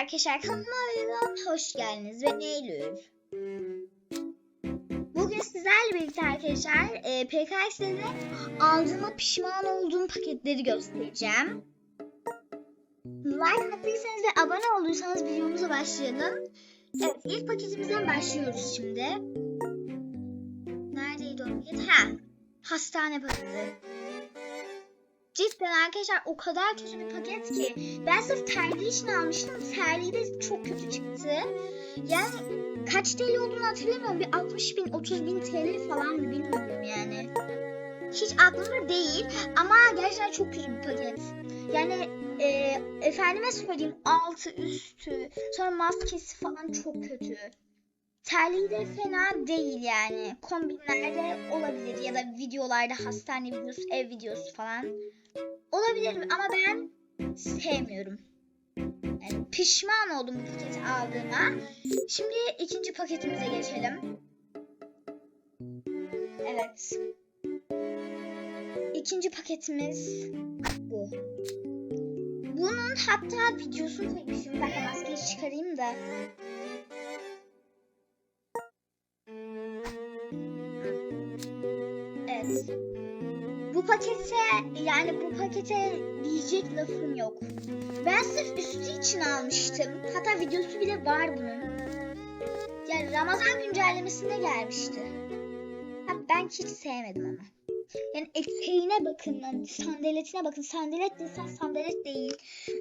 arkadaşlar kanalıma hoş geldiniz. Ben Eylül. Bugün sizlerle birlikte arkadaşlar e, PKX'de aldığıma pişman olduğum paketleri göstereceğim. Like attıysanız ve abone olduysanız videomuza başlayalım. Evet ilk paketimizden başlıyoruz şimdi. Neredeydi o paket? Ha, hastane paketi. Cidden arkadaşlar o kadar kötü bir paket ki. Ben sırf terliği için almıştım. Terliği de çok kötü çıktı. Yani kaç TL olduğunu hatırlamıyorum. Bir 60 bin, 30 bin TL falan mı bilmiyorum yani. Hiç aklımda değil ama gerçekten çok kötü bir paket. Yani e, efendime söyleyeyim altı üstü sonra maskesi falan çok kötü. Terliği de fena değil yani. Kombinlerde olabilir ya da videolarda hastane videosu, ev videosu falan olabilir ama ben sevmiyorum. Yani pişman oldum bu paketi aldığıma. Şimdi ikinci paketimize geçelim. Evet. İkinci paketimiz bu. Bunun hatta videosunu çekmişim. Dakika maskeyi çıkarayım da. Pakete yani bu pakete diyecek lafım yok. Ben sırf üstü için almıştım. Hatta videosu bile var bunun. Yani Ramazan güncellemesinde gelmişti. Ha, ben hiç sevmedim ama. Yani eteğine bakın, yani sandaletine bakın. Sandalet desen sandalet değil.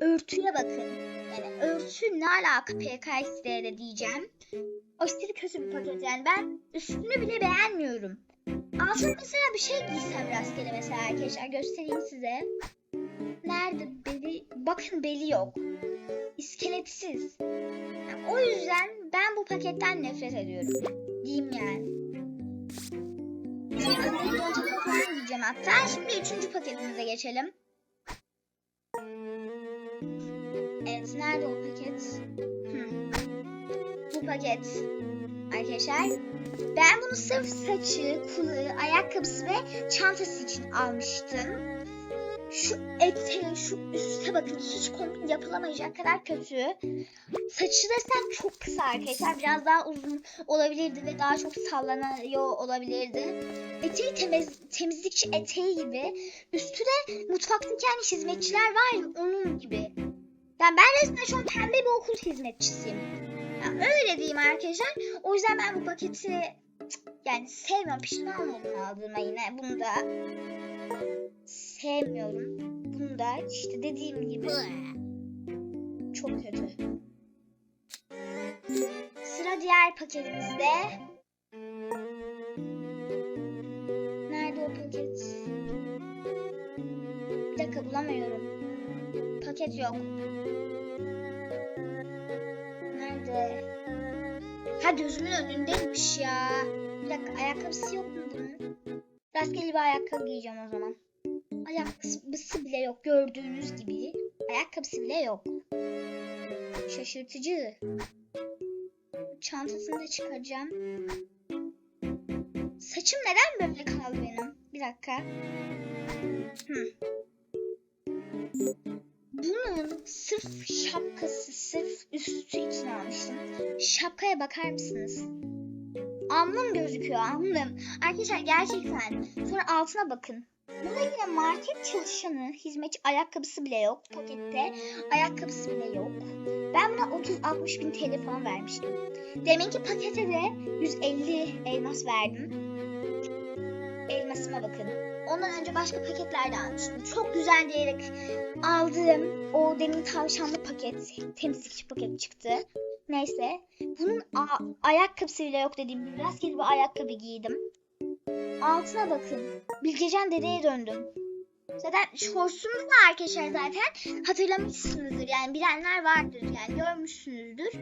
Örtüye bakın. Yani örtü ne alaka PKX'de diyeceğim. Aşırı kötü bir paket yani. Ben üstünü bile beğenmiyorum. Altına mesela bir şey giysem rastgele mesela arkadaşlar göstereyim size. Nerede beli? Bakın beli yok. İskeletsiz. Yani o yüzden ben bu paketten nefret ediyorum. Diyeyim yani. Şimdi diyeceğim hatta. Şimdi üçüncü paketimize geçelim. Evet nerede o paket? Hı. Bu paket. Arkadaşlar ben bunu sırf saçı, kulağı, ayakkabısı ve çantası için almıştım. Şu eteğe, şu üste bakın hiç kombin yapılamayacak kadar kötü. Saçı desen çok kısa arkadaşlar. Biraz daha uzun olabilirdi ve daha çok sallanıyor olabilirdi. Eteği temiz, temizlikçi eteği gibi. Üstü de mutfaktaki yani hizmetçiler var ya onun gibi. Yani ben resmen şu an pembe bir okul hizmetçisiyim. Yani öyle diyeyim arkadaşlar. O yüzden ben bu paketi yani sevmiyorum. Pişman oldum aldığıma yine. Bunu da sevmiyorum. Bunu da işte dediğim gibi çok kötü. Sıra diğer paketimizde. Nerede o paket? Bir dakika bulamıyorum. Paket yok. Nerede? Ha gözümün önündeymiş ya. Bir dakika ayakkabısı yok mu bunun? Rastgele bir ayakkabı giyeceğim o zaman. Ayakkabısı bile yok gördüğünüz gibi. Ayakkabısı bile yok. Şaşırtıcı. Çantasını da çıkaracağım. Saçım neden böyle kaldı benim? Bir dakika. Hı. Bunun sırf şapkası, sırf üstü için almıştım. Şapkaya bakar mısınız? Alnım gözüküyor, alnım. Arkadaşlar gerçekten. Sonra altına bakın. Burada yine market çalışanı, hizmetçi ayakkabısı bile yok. Pakette ayakkabısı bile yok. Ben buna 30-60 bin TL falan vermiştim. Deminki pakete de 150 elmas verdim. Elmasıma bakın. Ondan önce başka paketlerde almıştım. Çok güzel diyerek aldığım o demin tavşanlı paket, temizlikçi paket çıktı. Neyse. Bunun ayakkabısı bile yok dediğim rastgele bir ayakkabı giydim. Altına bakın. Bilgecan dedeye döndüm. Zaten şortsumuz var arkadaşlar zaten. Hatırlamışsınızdır yani bilenler vardır yani görmüşsünüzdür.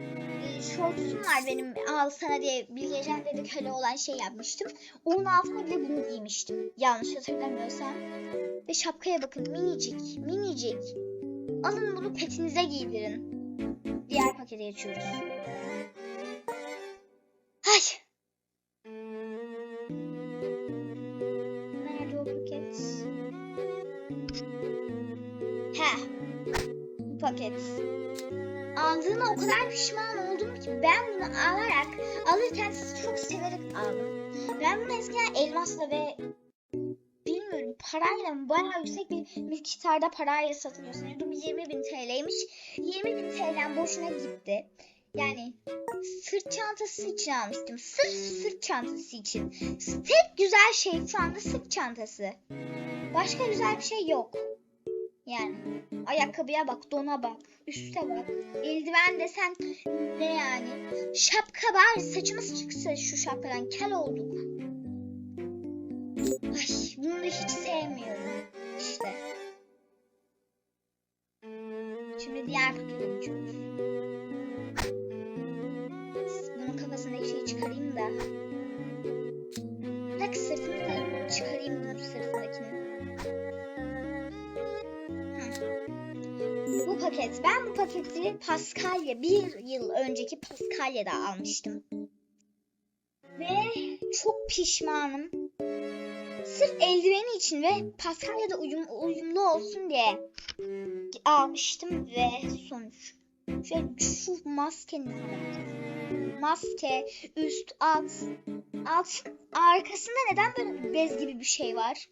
E, şortsum var benim al sana diye Bilgecan dede köle olan şey yapmıştım. Onun altına bile bunu giymiştim. Yanlış hatırlamıyorsam. Ve şapkaya bakın minicik minicik. Alın bunu petinize giydirin. Diğer pakete geçiyoruz. Ay. Paket. aldığıma o kadar pişman oldum ki ben bunu alarak alırken çok severek aldım. Ben bunu eskiden elmasla ve bilmiyorum parayla mı bayağı yüksek bir miktarda parayla satılıyor sanıyordum. 20 bin TL'ymiş. 20 bin TL'm boşuna gitti. Yani sırt çantası için almıştım. Sırf sırt çantası için. Tek güzel şey şu anda sırt çantası. Başka güzel bir şey yok. Yani ayakkabıya bak, dona bak, üste bak. Eldiven desen ne yani? Şapka var. Saçımız çıksa şu şapkadan kel olduk. Ay bunu hiç sevmiyorum. İşte. Şimdi diğer pakete geçiyoruz. Bunun kafasındaki şeyi çıkarayım da. Bak sırtını da çıkarayım bunun sırtındakini. Paket. Ben bu paketi Paskalya bir yıl önceki Paskalya'da almıştım. Ve çok pişmanım. Sırf eldiveni için ve Paskalya'da uyum, uyumlu olsun diye almıştım ve sonuç. Şöyle şu maskenin. Maske, üst, alt. Alt arkasında neden böyle bez gibi bir şey var?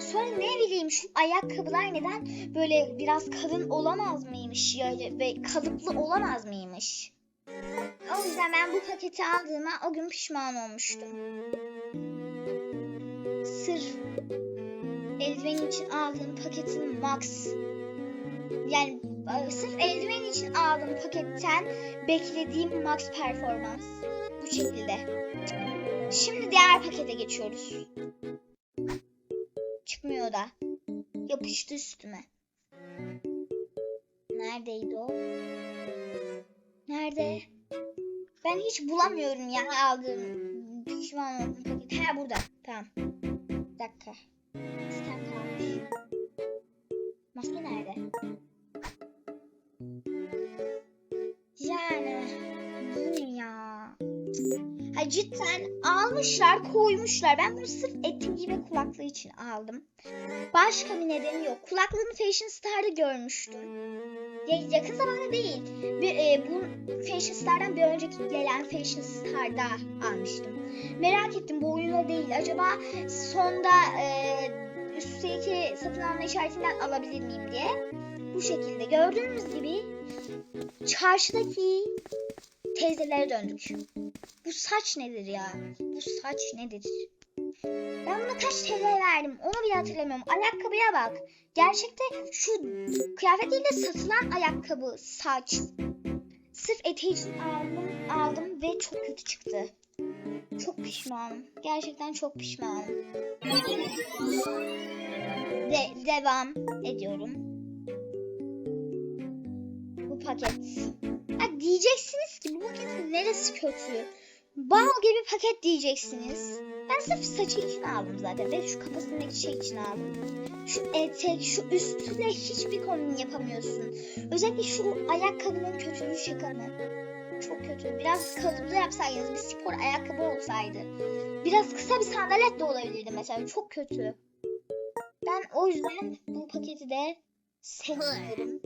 Sonra ne bileyim şu ayakkabılar neden böyle biraz kalın olamaz mıymış yani ve kalıplı olamaz mıymış? O yüzden ben bu paketi aldığıma o gün pişman olmuştum. Sırf eldiven için aldığım paketin max yani e, sırf eldiven için aldığım paketten beklediğim max performans bu şekilde. Şimdi diğer pakete geçiyoruz. Da. Yapıştı üstüme. Neredeydi o? Nerede? Ben hiç bulamıyorum ya aldığım pişman oldum paket. Ha burada. Tamam. Bir dakika. Sistem kalmış. Maske nerede? Cidden almışlar koymuşlar. Ben bunu sırf eteği ve kulaklığı için aldım. Başka bir nedeni yok. Kulaklığını Fashion Star'da görmüştüm. Ya, yakın zamanda değil. Bir, e, bu Fashion Star'dan bir önceki gelen Fashion Star'da almıştım. Merak ettim bu oyunda değil. Acaba sonda e, üstteki satın alma işaretinden alabilir miyim diye. Bu şekilde gördüğünüz gibi çarşıdaki teyzelere döndük. Bu saç nedir ya? Bu saç nedir? Ben buna kaç TL verdim onu bile hatırlamıyorum. Ayakkabıya bak. Gerçekte şu kıyafetiyle satılan ayakkabı saç. Sırf eteği için aldım, aldım ve çok kötü çıktı. Çok pişmanım. Gerçekten çok pişmanım. De devam ediyorum. Bu paket. Ha, diyeceksiniz ki bu paketin neresi kötü? Bal gibi paket diyeceksiniz. Ben sırf saçı için aldım zaten ve şu kafasındaki şey için aldım. Şu etek, şu üstüne hiçbir kombin yapamıyorsun. Özellikle şu ayakkabının kötülüğü şaka mı? Çok kötü. Biraz kalıplı yapsaydınız, bir spor ayakkabı olsaydı. Biraz kısa bir sandalet de olabilirdi mesela. Çok kötü. Ben o yüzden bu paketi de sevmiyorum.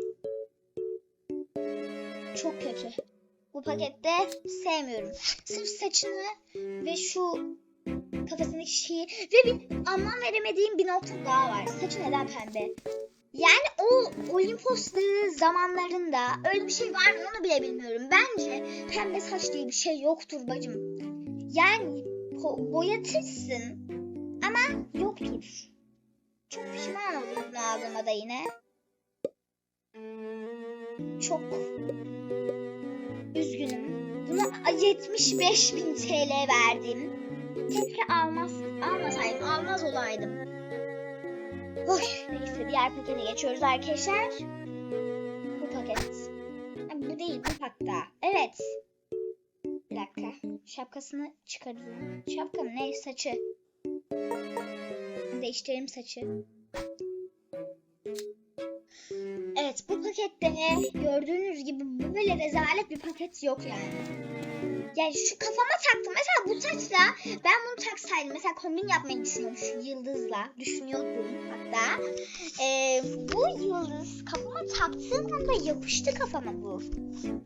Çok kötü. Bu pakette sevmiyorum. Sırf saçını ve şu kafasındaki şeyi ve bir anlam veremediğim bir nokta daha var. Saçı neden pembe? Yani o Olimpos dağı zamanlarında öyle bir şey var mı onu bile bilmiyorum. Bence pembe saç diye bir şey yoktur bacım. Yani bo- boyatırsın ama yoktur. Çok pişman oldum bunu aldığıma da yine. Çok üzgünüm. Buna 75 bin TL verdim. Keşke almaz, almasaydım, almaz olaydım. Oy, neyse diğer pakete geçiyoruz arkadaşlar. Bu paket. Bu değil, bu pakta. Evet. Bir dakika. Şapkasını çıkarıyorum. Şapka mı? Ne? Saçı. Değiştirelim saçı. Evet bu pakette gördüğünüz gibi böyle rezalet bir paket yok yani. Yani şu kafama taktım. Mesela bu saçla ben bunu taksaydım. Mesela kombin yapmayı düşünüyorum şu yıldızla. Düşünüyordum hatta. Ee, bu yıldız kafama taktığım anda yapıştı kafama bu.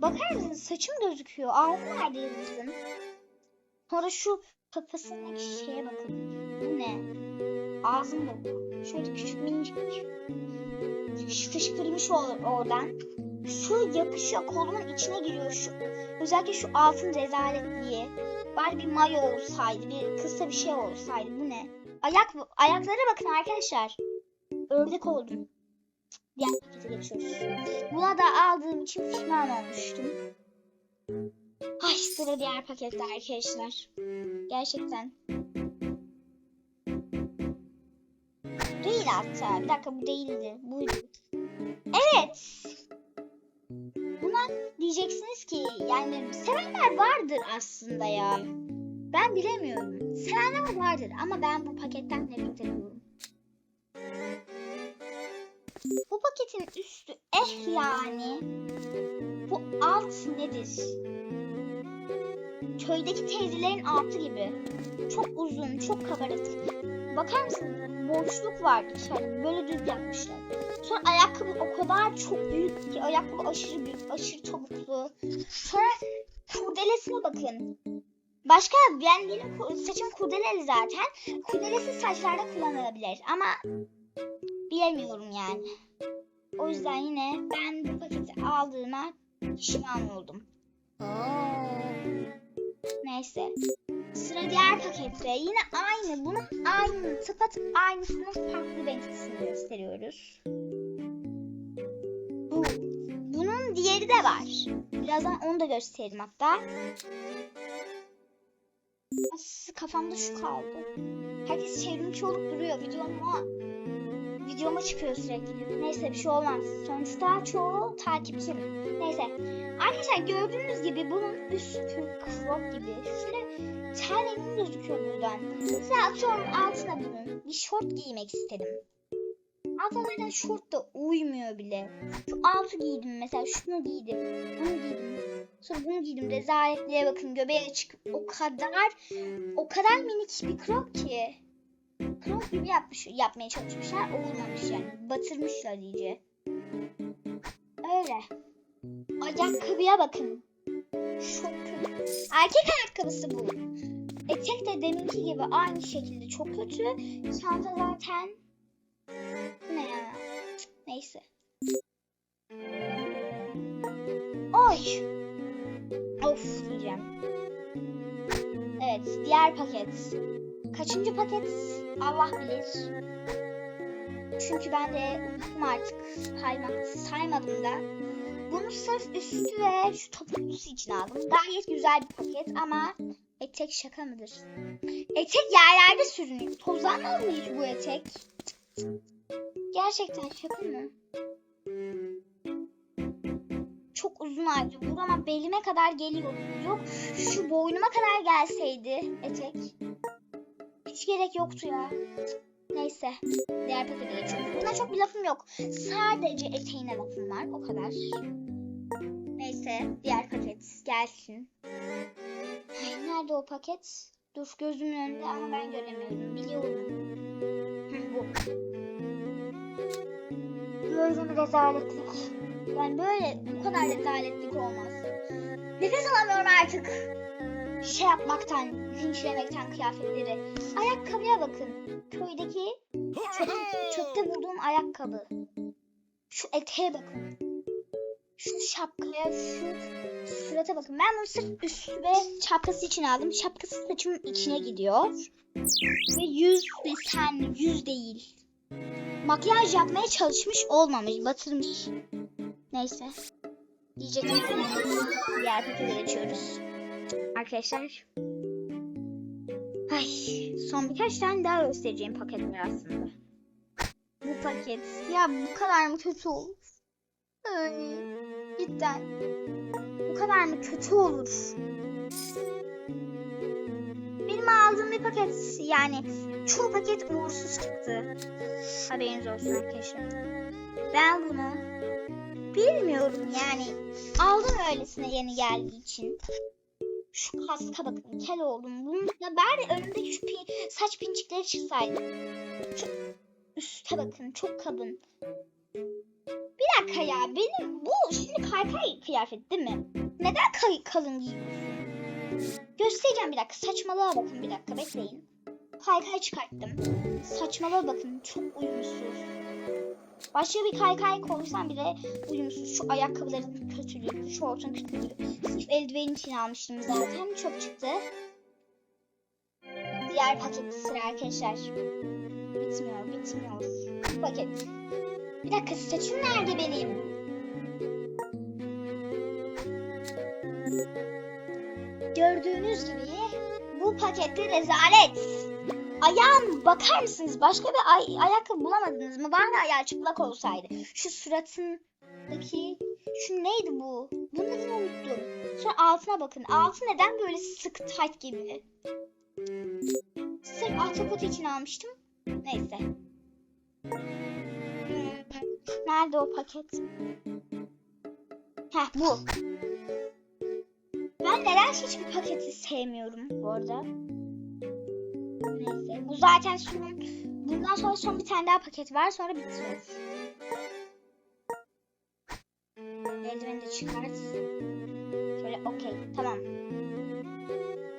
Bakar mısınız saçım gözüküyor. Ağzı nerede yıldızın? Sonra şu kafasındaki şeye bakın. Bu ne? Ağzım bu. Şöyle küçük minicik. Fışkırmış or- oradan. Şu yapışıyor kolumun içine giriyor şu. Özellikle şu altın rezaletliği. Bari bir mayo olsaydı, bir kısa bir şey olsaydı. Bu ne? Ayak ayaklara bakın arkadaşlar. Ördek oldum. Diğer pakete geçiyoruz. Buna da aldığım için pişman olmuştum. Ay sıra diğer pakette arkadaşlar. Gerçekten. Değil hatta. Bir dakika bu değildi. Buydu. Evet. Buna diyeceksiniz ki yani sevenler vardır aslında ya. Ben bilemiyorum. Sevenler vardır ama ben bu paketten nefret ediyorum. Bu paketin üstü eh yani. Bu alt nedir? Köydeki teyzelerin altı gibi. Çok uzun, çok kabarık. Bakar mısınız? Boşluk var içeride. Böyle düz yapmışlar. Sonra ayakkabı o kadar çok büyük ki ayakkabı aşırı büyük, aşırı topuklu. Sonra kurdelesine bakın. Başka ben benim ku- saçım kurdeleli zaten. Kurdelesi saçlarda kullanılabilir ama bilemiyorum yani. O yüzden yine ben bu paketi aldığıma pişman oldum. Neyse. Sıra diğer pakette. Yine aynı. Bunun aynı. Tıpat aynısının farklı renklisini gösteriyoruz. Bu. Bunun diğeri de var. Birazdan onu da göstereyim hatta. Kafamda şu kaldı. Herkes çevrimiçi olup duruyor. Videoma, videoma çıkıyor sürekli. Neyse bir şey olmaz. Sonuçta çoğu takipçim. Neyse. Arkadaşlar gördüğünüz gibi bunun üstü crop gibi. Şöyle rengim gözüküyor buradan. Mesela atıyorum altına bunun bir şort giymek istedim. Altına şort da uymuyor bile. Şu altı giydim mesela şunu giydim. Bunu giydim. Sonra bunu giydim. Rezaletliğe bakın göbeği açık. O kadar o kadar minik bir crop ki. Crop gibi yapmış, yapmaya çalışmışlar. Olmamış yani. Batırmışlar iyice. Öyle. Ayakkabıya bakın. Çok kötü. Erkek ayakkabısı bu. Etek de deminki gibi aynı şekilde çok kötü. Çanta zaten ne ya? Neyse. Oy. Of diyeceğim. Evet, diğer paket. Kaçıncı paket? Allah bilir. Çünkü ben de unuttum artık saymak, saymadım da. Bunu sırf üstü ve şu topuklusu için aldım. Gayet güzel bir paket ama etek şaka mıdır? Etek yerlerde sürünüyor. Tozlanmaz mı hiç bu etek? Gerçekten şaka mı? Çok uzun ayrıca. Burama belime kadar geliyor. Yok şu boynuma kadar gelseydi etek. Hiç gerek yoktu ya. Neyse. Diğer pakete geçiyoruz. Buna çok bir lafım yok. Sadece eteğine lafım var. O kadar. Neyse. Diğer paket gelsin. Ay, nerede o paket? Dur gözümün önünde ama ben göremiyorum. Biliyorum. Bu. Böyle bir rezaletlik. Yani böyle bu kadar rezaletlik olmaz. Nefes alamıyorum artık. Şey yapmaktan, linçlemekten kıyafetleri. Ayakkabıya bakın. Köydeki çöp, çöpte bulduğum ayakkabı. Şu eteğe bakın. Şu şapkaya, şu surata bakın. Ben bunu sırf üstü ve şapkası için aldım. Şapkası saçımın içine gidiyor. Ve yüz desen yüz değil. Makyaj yapmaya çalışmış olmamış, batırmış. Neyse. Diyecektim. Diğer pakete geçiyoruz. Arkadaşlar. Ay, son birkaç tane daha göstereceğim paket var aslında. Bu paket. Ya bu kadar mı kötü olur? Ay, cidden. Bu kadar mı kötü olur? Benim aldığım bir paket yani çoğu paket uğursuz çıktı. Haberiniz olsun arkadaşlar. Ben bunu Bilmiyorum yani. Aldım öylesine yeni geldiği için. Şu kaska bakın kel oldum. Bunu da bari önümdeki şu pi- saç pinçikleri çıksaydı. Şu üste bakın çok kalın. Bir dakika ya benim bu şimdi kaykay kıyafet değil mi? Neden kay- kalın giyiyorsun? Göstereceğim bir dakika saçmalığa bakın bir dakika bekleyin. Kaykay çıkarttım. Saçmalığa bakın çok uyumsuz. Başka bir kaykay koysam bile uyumsuz. Şu ayakkabıların kötülüğü, şortun kötülüğü. Sırf eldivenin için almıştım zaten. Çok çıktı. Diğer paket sıra arkadaşlar. Bitmiyor, bitmiyor. Paket. Bir dakika saçım nerede benim? Gördüğünüz gibi bu pakette rezalet. Ayağım bakar mısınız? Başka bir ay- ayakkabı bulamadınız mı? Bari ayağı çıplak olsaydı. Şu suratındaki şu neydi bu? Bunun adını unuttum. Sonra altına bakın. Altı neden böyle sık tight gibi? Sırf ahtapot için almıştım. Neyse. Hmm, Nerede o paket? Heh bu. Ben neden hiçbir paketi sevmiyorum bu arada. Neyse. Bu zaten son. Bundan sonra son bir tane daha paket var. Sonra bitiyor. Eldiveni de çıkart. Şöyle okey. Tamam.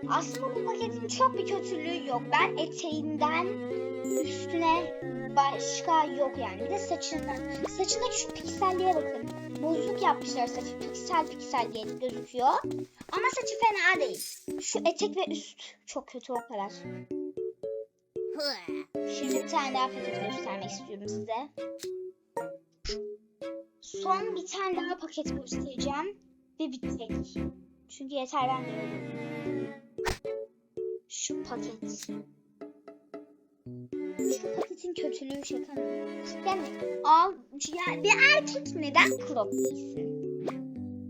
Aslında bu paketin çok bir kötülüğü yok. Ben eteğinden üstüne başka yok yani. Bir de saçından. Saçındaki şu pikselliğe bakın. Bozuk yapmışlar saçı. Piksel piksel diye gözüküyor. Ama saçı fena değil. Şu etek ve üst çok kötü o kadar. Şimdi bir tane daha paket göstermek istiyorum size. Son bir tane daha paket göstereceğim. Ve bitecek. Çünkü yeter ben. Şu paket. Şu paketin kötülüğü şaka mı? Yani al, yani bir erkek neden crop giysin?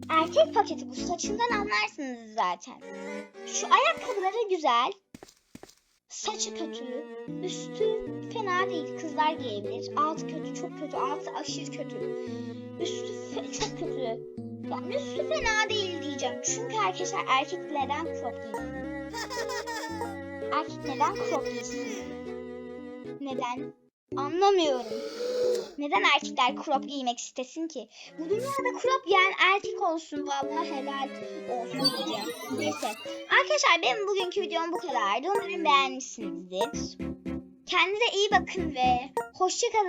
Erkek paketi bu saçından anlarsınız zaten. Şu ayakkabıları güzel. Saçı kötü. Üstü fena değil. Kızlar giyebilir. Altı kötü, çok kötü. Altı aşırı kötü. Üstü çok kötü. Yani üstü fena değil diyeceğim. Çünkü arkadaşlar erkek neden crop giysin? Erkek neden crop giysin? Neden? Anlamıyorum. Neden erkekler crop giymek istesin ki? Bu dünyada crop giyen erkek olsun vallahi helal olsun diyeceğim. Neyse. Arkadaşlar benim bugünkü videom bu kadardı. Umarım beğenmişsinizdir. Kendinize iyi bakın ve hoşçakalın.